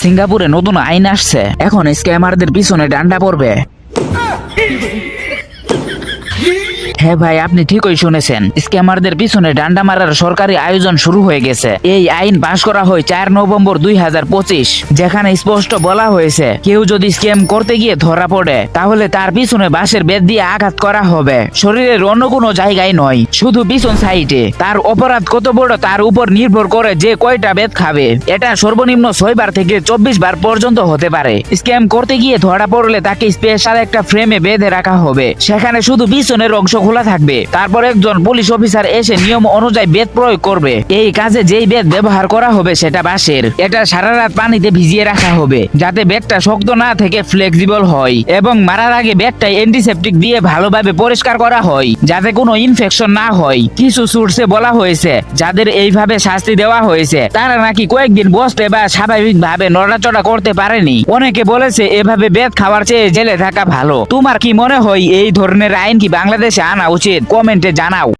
সিঙ্গাপুরে নতুন আইন আসছে। এখন স্ক্যামারদের পিছনে ডান্ডা পড়বে। হ্যাঁ ভাই, আপনি ঠিকই শুনেছেন। স্ক্যামারদের পিছনে ডান্ডা মারার সরকারি আয়োজন শুরু হয়ে গেছে। এই আইন পাশ করা হয় চার নভেম্বর দুই হাজার পঁচিশ, যেখানে স্পষ্ট বলা হয়েছে, কেউ যদি স্ক্যাম করতে গিয়ে ধরা পড়ে, তাহলে তার পিছনে বাঁশের বেদ দিয়ে আঘাত করা হবে। শরীরের অন্য কোনো জায়গায় নয়, শুধু পিছন সাইডে। তার অপরাধ কত বড়, তার উপর নির্ভর করে যে কয়টা বেদ খাবে। এটা সর্বনিম্ন ছয় বার থেকে চব্বিশ বার পর্যন্ত হতে পারে। স্ক্যাম করতে গিয়ে ধরা পড়লে তাকে স্পেশাল একটা ফ্রেমে বেঁধে রাখা হবে। সেখানে শুধু পিছনের অংশ খোলা থাকবে। তারপর একজন পুলিশ অফিসার এসে নিয়ম অনুযায়ী বেদ প্রয়োগ করবে। এই কাজে যেই বেদ ব্যবহার করা হবে সেটা বাঁশের। এটা সারা রাত পানিতে ভিজিয়ে রাখা হবে, যাতে বেদটা শক্ত না থেকে ফ্লেক্সিবল হয় এবং মারার আগে বেদটা অ্যান্টিসেপটিক দিয়ে ভালোভাবে পরিষ্কার করা হয়, যাতে কোনো ইনফেকশন না হয়। কিছু সোর্সে বলা হয়েছে, যাদের এইভাবে শাস্তি দেওয়া হয়েছে, তারা নাকি কয়েকদিন বসতে বা স্বাভাবিকভাবে নড়াচড়া করতে পারেনি। অনেকে বলেছে, এভাবে বেদ খাওয়ার চেয়ে জেলে থাকা ভালো। তোমার কি মনে হয়, এই ধরনের আইন কি বাংলাদেশে আনা উচিত। কমেন্টে জানাও।